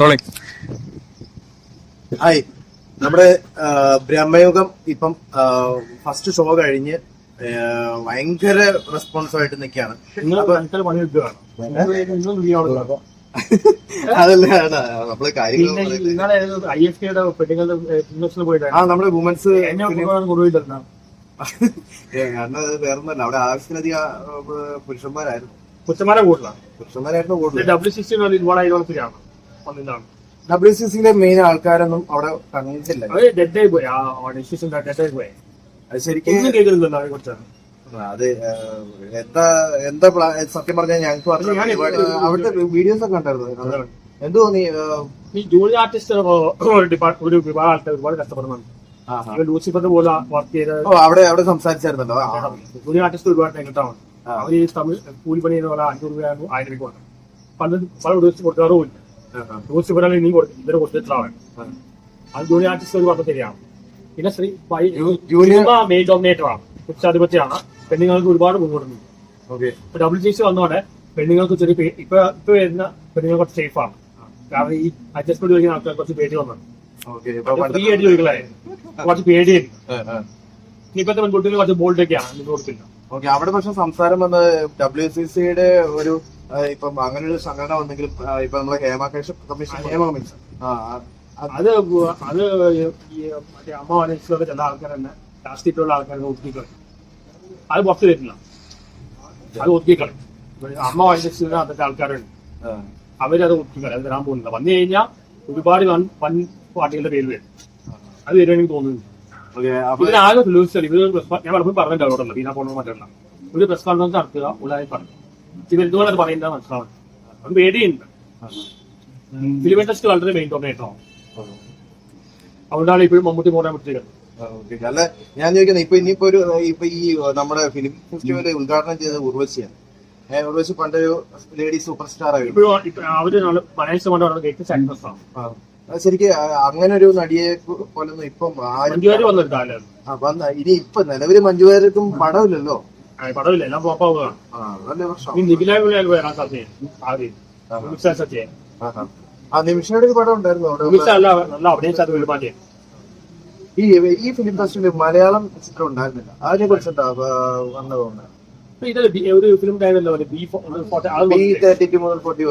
Rolling hi. നമ്മുടെ ബ്രഹ്മയുഗം ഇപ്പം first show കഴിഞ്ഞ് ഭയങ്കര റെസ്പോൺസ് ആയിട്ട് നിൽക്കുകയാണ് അതല്ല നമ്മൾ കാര്യങ്ങൾ ആ നമ്മുടെ വുമൻസ് കാരണം വേറൊന്നല്ല അവിടെ ആവശ്യത്തിലധികം പുരുഷന്മാരായിരുന്നു. പുരുഷന്മാരെ കൂടുതലാണ് പുരുഷന്മാരായിരുന്നു കൂടുതൽ ഡബ്ല്യു ഇൻവോൾവ് ഒന്നിനാണ് ഡബ്ല്യു സി സിയിലെ മെയിൻ ആൾക്കാരൊന്നും അവിടെ തങ്ങിയിട്ടില്ല. അത് ഡെഡ് ആയി പോയി. ആ ഡെഡ് ആയി പോയി. അത് ശരിക്കും ഒന്നും കേൾക്കുന്നില്ല അതിനെ കുറിച്ചാണ് അത് എന്താ എന്താ സത്യം പറഞ്ഞാൽ ഞങ്ങൾക്ക് പറഞ്ഞു അവിടുത്തെ വീഡിയോസ് ഒക്കെ ഉണ്ടായിരുന്നു എന്ത് തോന്നി ഈ ജൂനിയർ ആർട്ടിസ്റ്റ് ഒരു വിഭാഗം ആൾക്കാർ ഒരുപാട് കഷ്ടപ്പെടുന്നുണ്ട്. ലൂസിഫറിന്റെ പോലെ വർക്ക് ചെയ്ത അവിടെ അവിടെ സംസാരിച്ചായിരുന്നല്ലോ. ജൂനിയർ ആർട്ടിസ്റ്റ് ഒരുപാട് നെഗറ്റാണ്. അവർ ഈ തമിഴ് കൂലിപ്പണി ചെയ്യുന്ന പോലെ അഞ്ഞൂറ് രൂപ ആയിരം രൂപ പല ദിവസം കൊടുക്കാറുമില്ല ആഹാ. ലൂസിഫറാണ് ഇനിയും കൊടുക്കും ഇവരെ കൊടുത്തിട്ടാണ് അത് ജൂനിയർ ആർട്ടിസ്റ്റ് ഒരു പറഞ്ഞ ശരിയാണ്. പിന്നെ ശ്രീ ജൂനിയർ മെയിൻ ഡോമിനേറ്റർ ആണ്. ഉച്ചാധിപത്യമാണ് പെണ്ണുങ്ങൾക്ക് ഒരുപാട് മുൻകൂടുന്നുണ്ട് ഓക്കെ. ഇപ്പൊ ഡബിൾ സി വന്നോടെ പെണ്ണുങ്ങൾക്ക് ചെറിയ ഇപ്പൊ ഇപ്പൊ വരുന്ന പെണ്ണുങ്ങൾ കുറച്ച് സേഫ് ആണ്. കാരണം ഈ അഡ്ജസ്റ്റ്മെന്റ് ചോദിക്കുന്ന ആൾക്കാർ കുറച്ച് പേടി വന്നു ഓക്കെ ഇപ്പൊ പണ്ട് ഫ്രീ ആയിട്ട് ചോദിക്കലായിരുന്നു കുറച്ച് പേടിയായിരുന്നു. ഇപ്പോഴത്തെ പെൺകുട്ടികൾ കുറച്ച് ബോൾഡൊക്കെയാണ് കൊടുത്തില്ല. ഓക്കെ അവിടെ പക്ഷെ സംസാരം വന്നത് ഡബ്ല്യു സി സിയുടെ ഒരു ഇപ്പം അങ്ങനെ ഒരു സംഘടന വന്നെങ്കിലും ഇപ്പൊ നമ്മളെ ഹേമ കമ്മീഷൻ ഹേമ കമ്മീഷൻ. അത് അത് ഈ മറ്റേ അമ്മ മനസ്സിലൊക്കെ ചില ആൾക്കാർ തന്നെ രാഷ്ട്രീയത്തിലുള്ള ആൾക്കാരെ ഒതുക്കിക്കളി അത് പുറത്തു വരില്ല അത് ഒതുക്കിക്കളി അമ്മ മനസ്സിൽ അന്നത്തെ ആൾക്കാരുണ്ട്. അവരത് ഒതുക്കിക്കളി അത് തരാൻ പോകുന്നില്ല. വന്നു കഴിഞ്ഞാൽ ഒരുപാട് വൻ വൻ പാർട്ടികളുടെ പേര് വരും. അത് വരുവാണെങ്കിൽ തോന്നുന്നു ഓക്കെ അപ്പൊ ഇതിന് ആകെ സൊല്യൂഷൻ ഇത് ഞാൻ പലപ്പോഴും പറഞ്ഞിട്ടുണ്ട് അവരോടല്ല ബീന പോണോ മറ്റല്ല ഒരു പ്രസ് കോൺഫറൻസ് നടത്തുക ഉള്ളതായി പറഞ്ഞു. ഇവർ എന്തുകൊണ്ട് അത് പറയുന്നത് മനസ്സിലാവണം. അത് പേടിയുണ്ട്. ഫിലിം ടെസ്റ്റ് വളരെ മെയിൻ ആണ് അതുകൊണ്ടാണ് ഇപ്പോഴും മമ്മൂട്ടി ആ, ഓക്കെ. അല്ല ഞാൻ ചോദിക്കുന്നത് ഇപ്പൊ ഇനിയിപ്പോ ഒരു ഇപ്പൊ ഈ നമ്മുടെ ഫിലിം ഫെസ്റ്റിവൽ ഉദ്ഘാടനം ചെയ്തത് ഉർവശിയാണ്. ഉർവശി പണ്ടൊരു ലേഡി സൂപ്പർ സ്റ്റാർ ആയിരുന്നു അവർ മലയാള ഗേറ്റ് ആക്ട്രസ് ആണ്. ശരിക്കും അങ്ങനെ ഒരു നടിയെ പോലൊന്നും ഇപ്പം ആരും വന്ന ഇനി ഇപ്പൊ നിലവിൽ മഞ്ജുവാർക്കും പടമില്ലല്ലോ? പടവില്ല എല്ലാം പോപ്പാവുകയാണ് ആ ഈ നിമിഷയുടെ പടം ഉണ്ടായിരുന്നു ഈ ഈ ഫിലിം ഫെസ്റ്റിവലിൽ മലയാളം ചിത്രം ഉണ്ടായിരുന്നില്ല. അതിനെ കുറിച്ച് എന്താ വന്നത് ഇത് ഒരു ഫിലിം ബി തേർട്ടി ടു മുതൽ ഫോർട്ടി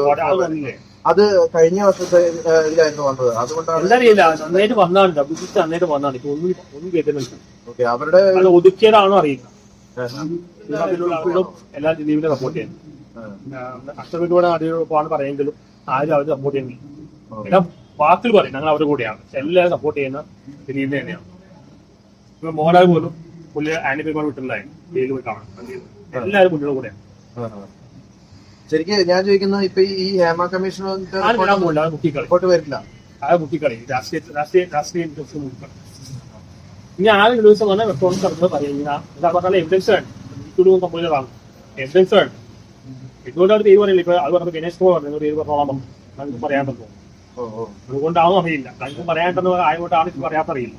അത് കഴിഞ്ഞ വർഷത്തെ ഇതിലായിരുന്നു വന്നത്. അതുകൊണ്ടാണ് എന്താറിയില്ല നന്നായിട്ട് വന്നാണ് ഡബ്ല്യു സി നന്നായിട്ട് വന്നാണ്. ഇപ്പൊ ഒന്നും ഒന്നും കേൾക്കുന്നില്ല ഓക്കെ അവരുടെ അത് ഒതുക്കിയതാണോ അറിയില്ല. എല്ലാ ദിലീപിനെ സപ്പോർട്ട് ചെയ്യുന്നു. കഷ്ടപ്പെട്ടുകൂടെ അതിനോടൊപ്പമാണ് പറയുമെങ്കിലും ആരും അവർ സപ്പോർട്ട് ചെയ്യുന്നില്ല. എല്ലാം വാക്കിൽ പറയും. ഞങ്ങൾ അവരുടെ കൂടെയാണ്. എല്ലാവരും സപ്പോർട്ട് ചെയ്യുന്ന ദിലീപിനെ തന്നെയാണ്. ഇപ്പൊ മോഹൻലാൽ പോലും പുള്ളി ആനിമൽ വിട്ടിട്ടുണ്ടായിരുന്നു ജയിലിൽ പോയി കാണാൻ എല്ലാവരും പുള്ളിയുടെ കൂടെയാണ്. ശരിക്കും ഞാൻ ചോദിക്കുന്നത് ഇപ്പൊ ഈ ഹേമ കമ്മീഷൻ റിപ്പോർട്ട് വരില്ല. ഇനി ആരും ദിവസം വന്നാൽ റെസ്പോൺസ് നടന്നത് പറയുക എന്താ പറഞ്ഞാൽ എവിഡൻസ് വേണം. എനിക്കൊരു ആണ് എവിഡൻസ് വേണം. എന്തുകൊണ്ടാണ് തീരു പറയില്ല ഇപ്പൊ അത് പറഞ്ഞ ഗണേഷ് കുമാർ പറഞ്ഞു. തീരു പറഞ്ഞോളാം പറഞ്ഞു. നമുക്ക് പറയാൻ പറ്റുമോ? അതുകൊണ്ടാവും അറിയില്ല. നമുക്ക് പറയാണ്ടെന്ന് ആയതുകൊണ്ടാണ് ഇത് പറയാത്തറിയില്ല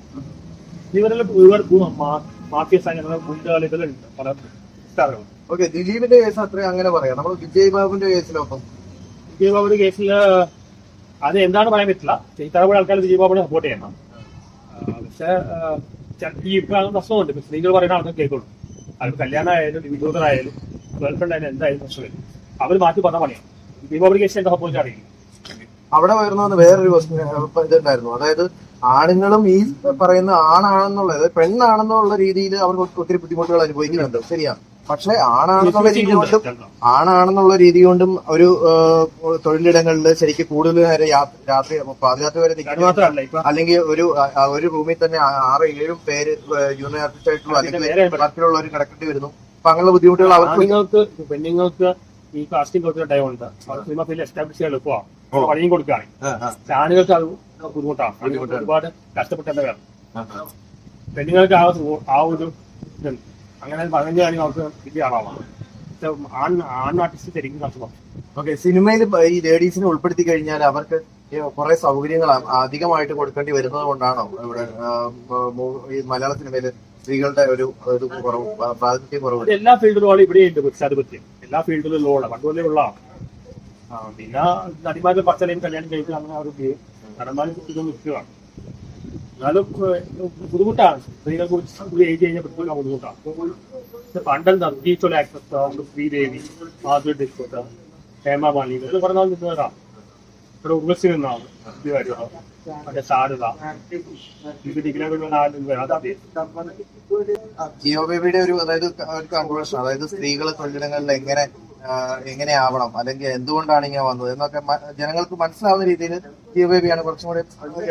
ഇവരെല്ലാം ഒരുപാട് മാഫിയ സംഘടന ഇതിലുണ്ട് പല സ്റ്റാറുകൾ ഓക്കെ ദിലീപിന്റെ കേസ് അത്ര അങ്ങനെ പറയാം. നമ്മൾ വിജയ് ബാബുവിന്റെ കേസിലൊപ്പം വിജയ് ബാബുവിന്റെ കേസിൽ അത് എന്താണ് പറയാൻ പറ്റില്ല. ചെയ്താറുള്ള ആൾക്കാർ വിജയ് ബാബുവിനെ സപ്പോർട്ട് ചെയ്യണം. പക്ഷെ ഈ ഇപ്പം പ്രശ്നമുണ്ട്. സ്ത്രീകൾ പറയുന്ന ആൾക്കാർ കേൾക്കുള്ളൂ. അത് കല്യാണം ആയാലും വിദൂതരായാലും ഗേൾഫ്രണ്ട് ആയാലും എന്തായാലും പ്രശ്നമില്ല. അവർ മാറ്റി പറഞ്ഞ പണിയാണ് ബാബുവിന്റെ കേസ് എന്താ സംഭവിച്ചാൽ അറിയില്ല അവിടെ വരുന്ന വേറൊരു ഇതുണ്ടായിരുന്നു. അതായത് ആണുങ്ങളും ഈ പറയുന്ന ആണാണെന്നുള്ളത് പെണ്ണാണെന്നുള്ള രീതിയിൽ അവർക്ക് ഒത്തിരി ബുദ്ധിമുട്ടുകൾ അനുഭവിക്കുന്നുണ്ട്. ശരിയാണ് പക്ഷെ ആണാണെന്നുള്ള രീതി കൊണ്ടും ആണാണെന്നുള്ള രീതി കൊണ്ടും ഒരു തൊഴിലിടങ്ങളിൽ ശരിക്കും കൂടുതൽ നേരം രാത്രി പാതിരാത്രി വരെ നിൽക്കുന്നു അല്ലെങ്കിൽ ഒരു ഒരു റൂമിൽ തന്നെ ആറ് ഏഴും പേര് ജൂനിയർ ആർട്ടിസ്റ്റ് ആയിട്ടുള്ള അല്ലെങ്കിൽ വർക്കിലുള്ളവർ കിടക്കേണ്ടി വരുന്നു. അപ്പൊ അങ്ങനെയുള്ള ബുദ്ധിമുട്ടുകൾ അവർക്ക് പെണ്ണുങ്ങൾക്ക് ഈ കാസ്റ്റിംഗ് കൊടുക്കുന്ന ടൈം ഉണ്ട്. സിനിമ ഫീൽ എസ്റ്റാബ്ലിഷ് ചെയ്യാൻ എളുപ്പമാണ്. പണിയും കൊടുക്കുകയാണ്. ആണുങ്ങൾക്ക് അത് ബുദ്ധിമുട്ടാണ്. ഒരുപാട് കഷ്ടപ്പെട്ടതാണ് വേണം. പെണ്ണുങ്ങൾക്ക് ആ ഒരു- ആ ഒരു ഇതുണ്ട്. അങ്ങനെ പതിനഞ്ച് കാര്യം അവർക്ക് വലിയ ആളാണ് ആൺ ആൺ ആർട്ടിസ്റ്റ് ശരിക്കും കഷ്ടമാണ് ഓക്കെ സിനിമയിൽ ഈ ലേഡീസിനെ ഉൾപ്പെടുത്തി കഴിഞ്ഞാൽ അവർക്ക് കുറെ സൗകര്യങ്ങൾ അധികമായിട്ട് കൊടുക്കേണ്ടി വരുന്നത് കൊണ്ടാണോ ഇവിടെ ഈ മലയാള സിനിമയിൽ സ്ത്രീകളുടെ ഒരു ഇത് കുറവ് പ്രാ- പ്രാതിനിധ്യം കുറവ്? എല്ലാ ഫീൽഡിലും ഇവിടെ ഉണ്ട് പുരുഷാധിപത്യം എല്ലാ ഫീൽഡിലും ഉള്ള പണ്ടുപോലെ ഉള്ള പിന്നെ നടിമാരുടെ പച്ചലയും കല്യാണം കഴിച്ച് അങ്ങനെ അവർ നടന്മാരും ഇതൊന്നും നിൽക്കുകയാണ് എന്നാലും ബുദ്ധിമുട്ടാണ്. സ്ത്രീകൾക്ക് ഒരു ഏജ് കഴിഞ്ഞാൽ പെട്ടെന്ന് ബുദ്ധിമുട്ടാണ്. പണ്ടെന്താ ബീച്ചുള്ള ആക്ട്രസ് നമുക്ക് ശ്രീദേവി മാധുരി ഡിസ്കോട്ട ഹേമ മാലിനി ഇതൊക്കെ പറഞ്ഞാൽ നിന്നവരാണ് ഇവിടെ ഉർവശി നിന്നാണ് മറ്റേ അതെ ജിയോ ബേബിയുടെ ഒരു അതായത് ഒരു അതായത് സ്ത്രീകളെ തൊഴിലിടങ്ങളിൽ എങ്ങനെ ആ, എങ്ങനെ ആവണം അല്ലെങ്കിൽ എന്തുകൊണ്ടാണ് ഇങ്ങനെ വന്നത്? എന്നൊക്കെ ജനങ്ങൾക്ക് മനസ്സിലാവുന്ന രീതിയിൽ ആണ് കുറച്ചും കൂടി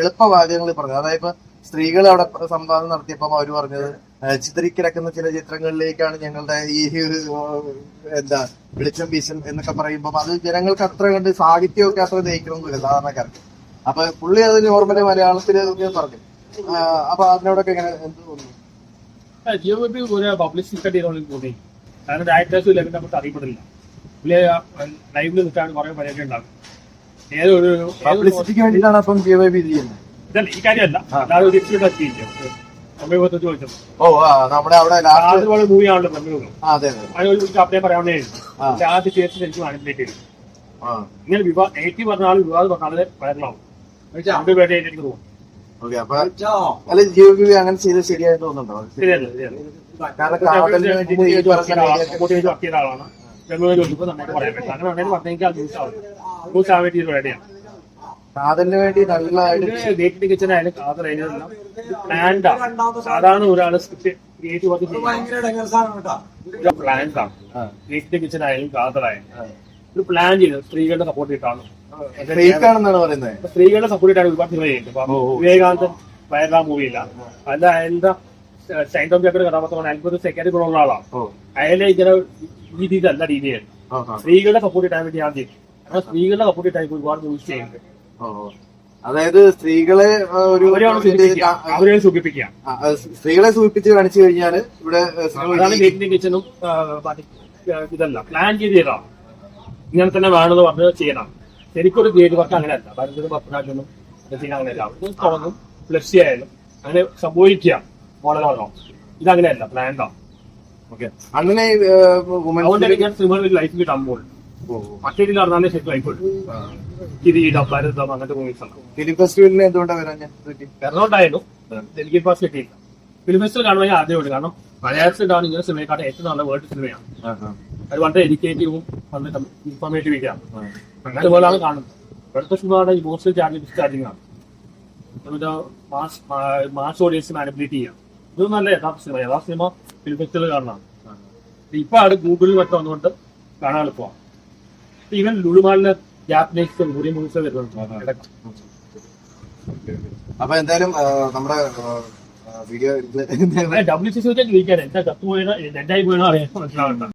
എളുപ്പവാദ്യങ്ങൾ പറഞ്ഞത്. അതായത് ഇപ്പൊ സ്ത്രീകൾ അവിടെ സംവാദം നടത്തിയപ്പോൾ അവർ പറഞ്ഞത് ആ, ചിതറിക്കിടക്കുന്ന ചില ചിത്രങ്ങളിലേക്കാണ് ഞങ്ങളുടെ ഈ ഒരു എന്താ വെളിച്ചം വീശൽ എന്നൊക്കെ പറയുമ്പോൾ അത് ജനങ്ങൾക്ക് അത്ര കണ്ട് സാഹിത്യമൊക്കെ അത്ര ദഹിക്കണമെന്നില്ല സാധാരണക്കാർക്ക്. അപ്പൊ പുള്ളി അത് നോർമലി മലയാളത്തിൽ പറഞ്ഞു. അപ്പൊ അതിനോടൊക്കെ എങ്ങനെ എന്ത് തോന്നുന്നു? ജിയോ ഒരു പബ്ലിസിറ്റി കാരണം ഡയറക്ടേഴ്സും ഇല്ലെങ്കിൽ നമുക്ക് അറിയപ്പെടില്ല. ലൈവിൽ നിൽക്കാൻ കുറെ പരിപാടി ഉണ്ടാകും. ഏതൊരു പബ്ലിസിറ്റിക്ക് വേണ്ടിയിട്ടാണ് അപ്പം ഇത് ചെയ്യുന്നത്? ഇതല്ല ഈ കാര്യമല്ല. അല്ലാതെ ഒരു ഇഷ്യൂ എത്തിയില്ല സമീപത്ത് ചോദിച്ചത്. ഓ ആ നമ്മുടെ അവിടെ ലാസ്റ്റ് അതുപോലെ മൂവിയാണല്ലോ സമീപം ആ അതെ അതെ. അതിനൊരു അപ്ഡേറ്റ് പറയാവുന്നേ ആ. ആദ്യ കേസിൽ എനിക്ക് മാനിപ്പുലേറ്റ് ചെയ്തു. ആ. ഇങ്ങനെ വിവാ നെഗറ്റീവ് പറഞ്ഞാലും വിവാദം പറഞ്ഞാൽ വൈറലാവും രണ്ടുപേരുടെ എനിക്ക് തോന്നുന്നു. ഓക്കെ അപ്പൊ അല്ല അങ്ങനെ ചെയ്ത് ശരിയായി തോന്നുന്നുണ്ടോ? ശരിയല്ല കാരണം കാതലിന് വേണ്ടി ആളാണ്. രണ്ടുപേരും ചോദിച്ചപ്പോൾ നമുക്ക് പറയാൻ പറ്റില്ല അങ്ങനെ അത് ആവും. ആവാൻ വേണ്ടി റെഡിയാണ് കാതലിന് വേണ്ടി നല്ലതായിട്ട് ഡേറ്റിന്റെ കിച്ചൺ ആയാലും കാതർ അതിനെല്ലാം പ്ലാൻഡ് സാധാരണ ഒരാൾ സ്ക്രിപ്റ്റ് ക്രിയേറ്റ് വർക്ക് പ്ലാൻഡ് ആണ്. കിച്ചൺ ആയാലും ഒരു പ്ലാൻ ചെയ്ത് സ്ത്രീകളുടെ സപ്പോർട്ട് ചെയ്തിട്ടാണ് പറയുന്നത്. സ്ത്രീകളുടെ സപ്പോർട്ട് ചെയ്തിട്ടാണ് ഒരുപാട് സിനിമ ചെയ്യുന്നത് വിവേകാനന്ദൻ വയറാ മൂവിയില്ല അല്ല എന്താ സൈൻ ടോം ജാക്കയുടെ കഥാപാത്രമാണ്. അൻപത് സെക്കൻഡ് ഉള്ള ആളാണ് അയാളെ ഇങ്ങനെ രീതിയിലല്ല രീതിയാണ് ആ, ആ. സ്ത്രീകളുടെ സപ്പോർട്ട് ചെയ്യാൻ വേണ്ടി ഞാൻ അങ്ങനെ സ്ത്രീകളുടെ സപ്പോർട്ട് ചെയ്യാൻ ഒരുപാട് യൂസ് ചെയ്യുന്നുണ്ട് ഓ. അതായത് സ്ത്രീകളെ ഒരു അവരെ സൂചിപ്പിക്കുക. സ്ത്രീകളെ സൂചിപ്പിച്ച് കാണിച്ചു കഴിഞ്ഞാൽ ഇവിടെ ഇതല്ല. പ്ലാൻ ചെയ്ത് ചെയ്തതാണ്. ഇങ്ങനെ തന്നെ വേണമെന്ന് പറഞ്ഞ് ചെയ്യണം. ശരിക്കും ഒരു ഗേറ്റ് വർക്ക് അങ്ങനെയല്ല പത്മരാജനും രസീന അങ്ങനെയല്ല. അവർക്ക് തുടങ്ങും ഫ്ലക്സി ആയാലും അങ്ങനെ സംഭവിക്കുക. മോഡലാണോ ഇതങ്ങനെയല്ല. പ്ലാൻഡാണ് അങ്ങനെ വുമൻസ് അതുകൊണ്ട് ഞാൻ സിനിമകളിൽ ലൈഫ് കിട്ടാൻ പോകും മറ്റേ രീതിയിൽ നടന്നാലേ ശരിക്കും ലൈഫ് കിരീടം ഭരതം അങ്ങനത്തെ മൂവീസ് ആണ് ഫിലിം ഫെസ്റ്റിവലിന് എന്തുകൊണ്ടാണ് വരാൻ ഞാൻ എറണാകുളത്തായിരുന്നു ഡെലിഗേറ്റ് പാസ് കിട്ടിയില്ല. ഫിലിം ഫെസ്റ്റിവൽ കാണുമ്പോൾ ആദ്യം കാരണം മലയാളത്തിൽ ഉണ്ടാവുന്ന ഇങ്ങനെ സിനിമയെക്കാട്ട് ഏറ്റവും നല്ല വേൾഡ് സിനിമയാണ് അത് വളരെ എഡ്യൂക്കേറ്റീവും വളരെ ഇൻഫോർമേറ്റീവ് ആണ്. അങ്ങനെ കാണുന്നത്. ഇവിടുത്തെ സിനിമയുടെ ഇമോഷണൽ ചാർജ് ഡിസ്ചാർജിങ് ആണ് മാസ് മാസ് ഓഡിയൻസ് മാനിപ്പുലേറ്റ് ചെയ്യാം. ഇത് നല്ല യഥാർത്ഥ സിനിമ. യഥാർത്ഥ സിനിമ ഫിലിമിക്സിൽ കാണണം. ഇപ്പൊ ആണ് ഗൂഗിളിൽ മറ്റും വന്നുകൊണ്ട് കാണാൻ എളുപ്പമാണ് ഈവൻ ലുളുമാളിലെ ജാപ്പനീസ് മുറി മൂവിസ് വരുന്നുണ്ട്. അപ്പൊ എന്തായാലും നമ്മുടെ വീഡിയോ ഡബ്ല്യു സി സി ചോദിക്കാൻ എന്താ കത്തുപോയത് ഡെഡായി പോയെന്ന് അറിയാൻ മനസ്സിലാവണ്ട.